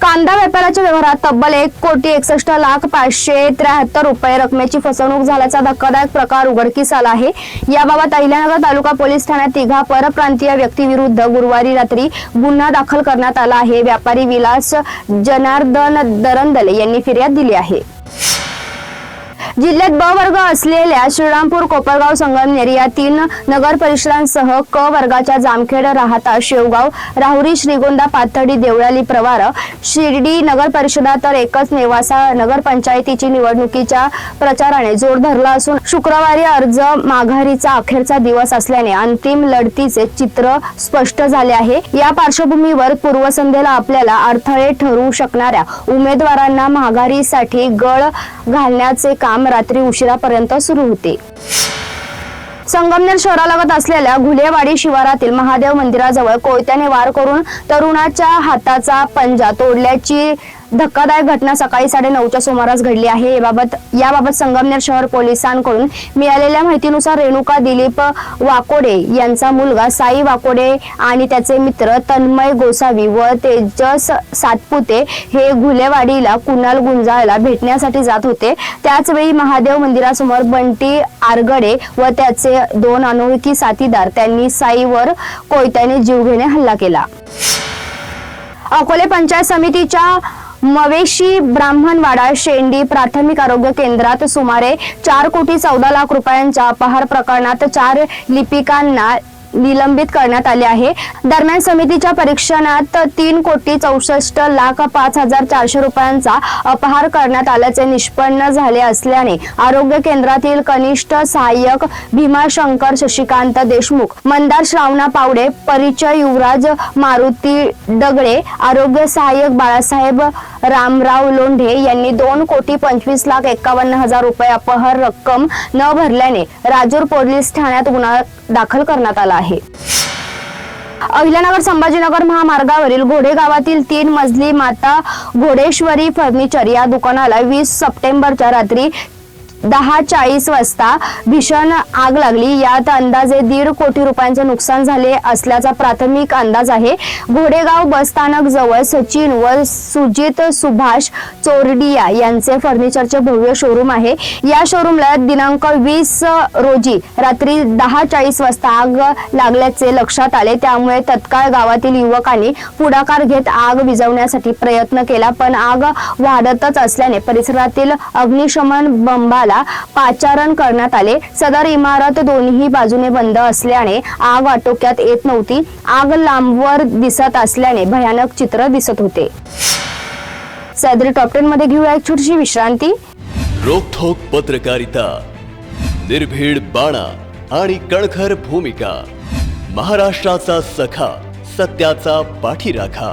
कांदा व्यापाराच्या व्यवहारात तब्बल एक कोटी एकसष्ट लाख पाचशे त्र्याहत्तर रुपये रकमेची फसवणूक झाल्याचा धक्कादायक प्रकार उघडकीस आला आहे. याबाबत अहिल्यानगर तालुका पोलीस ठाण्यात तिघा परप्रांतीय व्यक्तीविरुद्ध गुरुवारी रात्री गुन्हा दाखल करण्यात आला आहे. व्यापारी विलास जनार्दन दरंदले यांनी फिर्याद दिली आहे. जिल्ह्यात ब वर्ग असलेल्या श्रीरामपूर कोपरगाव संगमनेर या तीन नगर परिषदांसह क वर्गाच्या जामखेड राहता शेवगाव राहुरी श्रीगोंदा पाथर्डी देवळाली प्रवार शिर्डी नगर परिषदा तर एकच नेवासा नगर पंचायतीची निवडणुकीच्या प्रचाराने जोर धरला असून शुक्रवारी अर्ज माघारीचा अखेरचा दिवस असल्याने अंतिम लढतीचे चित्र स्पष्ट झाले आहे. या पार्श्वभूमीवर पूर्वसंध्येला आपल्याला अडथळे ठरू शकणाऱ्या उमेदवारांना माघारीसाठी गळ घालण्याचे काम रात्री उशिरापर्यंत सुरू होते. संगमनेर शहरालगत असलेल्या घुलेवाडी शिवारातील महादेव मंदिराजवळ कोयत्याने वार करून तरुणाच्या हाताचा पंजा तोडल्याची धक्कादायक घटना सकाळी साडे नऊच्या सुमारास घडली आहे. याबाबत याबाबत संगमनेर शहर पोलिसांकडून मिळालेल्या माहितीनुसार रेणुका दिलीप वाकोडे यांचा मुलगा साई वाकोडे आणि त्याचे मित्र तन्मय गोसावी व तेजस सातपुते हे घुलेवाडीला कुणाल गुंजाळला भेटण्यासाठी जात होते. त्याचवेळी महादेव मंदिरासमोर बंटी आरगडे व त्याचे दोन अनोळखी साथीदार त्यांनी साईवर कोयत्याने जीवघेणे हल्ला केला. अकोले पंचायत समितीच्या मवेशी ब्राह्मणवाडा शेंडी प्राथमिक आरोग्य केंद्रात सुमारे चार कोटी चौदा लाख रुपयांच्या अपहार प्रकरणात चार लिपिकांना निलंबित करण्यात आले आहे. दरम्यान समितीच्या परीक्षणात तीन कोटी चौसष्ट लाख पाच हजार चारशे रुपयांचा अपहार करण्यात आल्याचे निष्पन्न झाले असल्याने आरोग्य केंद्रातील कनिष्ठ सहाय्यक भीमाशंकर शशिकांत देशमुख मंदार श्रावणा पावडे परिचय युवराज मारुती डगळे आरोग्य सहाय्यक बाळासाहेब रामराव लोंढे यांनी दोन कोटी पंचवीस लाख एकावन्न हजार रुपये अपहर रक्कम न भरल्याने राजूर पोलीस ठाण्यात गुन्हा दाखल करण्यात आला आहे. अहिल्यानगर संभाजीनगर महामार्गावरील घोडे गावातील तीन मजली माता घोडेश्वरी फर्निचर या दुकानाला वीस सप्टेंबरच्या रात्री दहा चाळीस वाजता भीषण आग लागली. यात अंदाजे दीड कोटी रुपयांचे नुकसान झाले असल्याचा प्राथमिक अंदाज आहे. घोडेगाव बस स्थानक जवळ सचिन व सुजित सुभाष चोरडिया यांचे फर्निचरचे भव्य शोरूम आहे. या शोरूमला दिनांक वीस रोजी रात्री दहा चाळीस वाजता आग लागल्याचे लक्षात आले. त्यामुळे तत्काळ गावातील युवकांनी पुढाकार घेत आग विझवण्यासाठी प्रयत्न केला पण आग वाढतच असल्याने परिसरातील अग्निशमन बंबाला पाचारण करण्यात आले. सदर इमारत दोन्ही बाजूने बंद असल्याने आग आटोक्यात येत नव्हती. आग लांबवर दिसत असल्याने भयानक चित्र दिसत होते. सदरी टॉप टेन मध्ये घेऊया एक छोटीशी विश्रांती. रोखोक पत्रकारिता निर्भीड बाणा आणि कणखर भूमिका महाराष्ट्राचा सखा सत्याचा पाठीराखा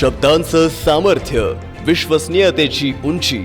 शब्दांचं सामर्थ्य विश्वसनीयतेची उंची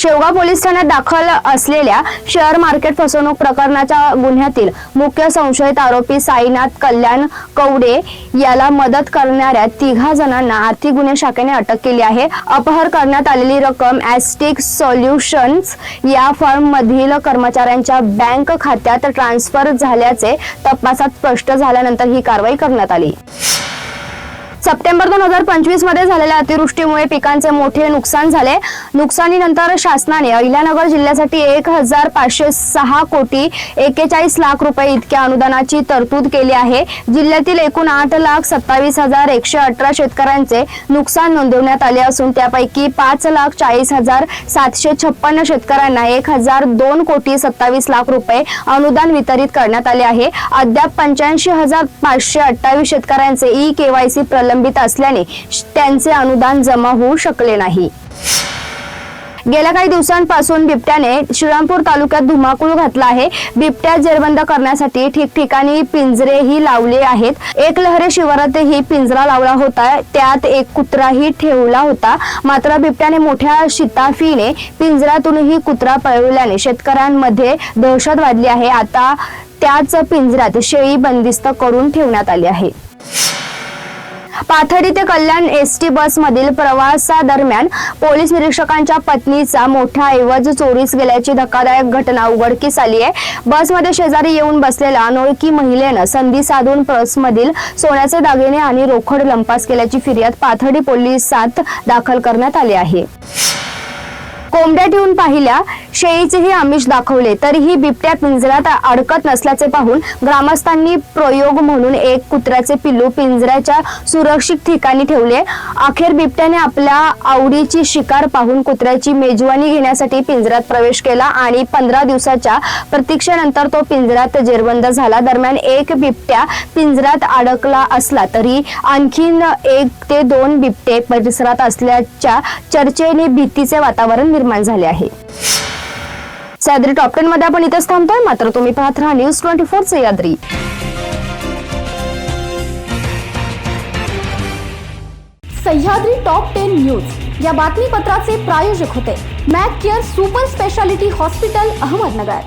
शेवगाव पोलीस ठाण्यात दाखल असलेल्या शेअर मार्केट फसवणूक प्रकरणाच्या गुन्ह्यातील मुख्य संशयित आरोपी साईनाथ कल्याण कवडे याला मदत करणाऱ्या तिघा जणांना आर्थिक गुन्हे शाखेने अटक केली आहे. अपहर करण्यात आलेली रक्कम ॲस्टिक सोल्युशन्स या फर्ममधील कर्मचाऱ्यांच्या बँक खात्यात ट्रान्सफर झाल्याचे तपासात स्पष्ट झाल्यानंतर ही कारवाई करण्यात आली. सप्टेंबर दोन हजार पंचवीसमध्ये झालेल्या अतिवृष्टीमुळे पिकांचे मोठे नुकसान झाले. नुकसानीनंतर शासनाने अहिल्यानगर जिल्ह्यासाठी एक हजार पाचशे सहा कोटी एकेचाळीस लाख रुपये इतक्या अनुदानाची तरतूद केली आहे. जिल्ह्यातील एकूण आठ लाख सत्तावीस हजार एकशे अठरा शेतकऱ्यांचे नुकसान नोंदवण्यात आले असून त्यापैकी पाच लाख चाळीस हजार सातशे छप्पन्न शेतकऱ्यांना एक हजार दोन कोटी सत्तावीस लाख रुपये अनुदान वितरित करण्यात आले आहे. अद्याप पंच्याऐंशी हजार पाचशे अठ्ठावीस शेतकऱ्यांचे ई केवायसी प्रलंबित असल्याने त्यांचे अनुदान जमा होऊ शकले नाही. गेल्या काही दिवसांपासून बिबट्याने श्रीरामपूर तालुक्यात धुमाकूळ घातला आहे. बिबट्या जेरबंद करण्यासाठी ठिकठिकाणी पिंजरेही लावले आहेत. एक लहरे शिवारातही पिंजरा लावला होता. त्यात एक कुत्राही ठेवला होता. मात्र बिबट्याने मोठ्या शिताफीने पिंजऱ्यातूनही कुत्रा पळवल्याने शेतकऱ्यांमध्ये दहशत वाढली आहे. आता त्याच पिंजऱ्यात शेळी बंदिस्त करून ठेवण्यात आली आहे. पाथरी ते कल्याण एस टी बसमधील प्रवासादरम्यान पोलीस निरीक्षकांच्या पत्नीचा मोठा ऐवज चोरीस गेल्याची धक्कादायक घटना उघडकीस आली आहे. बसमध्ये शेजारी येऊन बसलेल्या अनोळखी महिलेनं संधी साधून बसमधील सोन्याचे दागिने आणि रोखड लंपास केल्याची फिर्याद पाथर्डी पोलिसात दाखल करण्यात आली आहे. कोंबड्या ठेवून पाहिल्या शेळीचेही आमिष दाखवले तरीही बिबट्या पिंजऱ्यात अडकत नसल्याचे पाहून ग्रामस्थांनी प्रयोग म्हणून एक कुत्र्याचे पिल्लू पिंजऱ्याच्या सुरक्षित ठिकाणी ठेवले. अखेर बिबट्याने आपल्या आवडीची शिकार पाहून कुत्र्याची मेजवानी घेण्यासाठी पिंजऱ्यात प्रवेश केला आणि पंधरा दिवसाच्या प्रतीक्षेनंतर तो पिंजऱ्यात जेरबंद झाला. दरम्यान एक बिबट्या पिंजऱ्यात अडकला असला तरी आणखीन एक ते दोन बिबटे परिसरात असल्याच्या चर्चेने भीतीचे वातावरण निर्माण झाले आहे. सह्याद्री टॉप टेन मध्ये आपण इथेच थांबतोय. मात्र तुम्ही पाहत राहा news twenty four Sahyadri Sahyadri top ten news या बातमीपत्राचे प्रायोजक होते. Mac Care super speciality hospital Ahmednagar.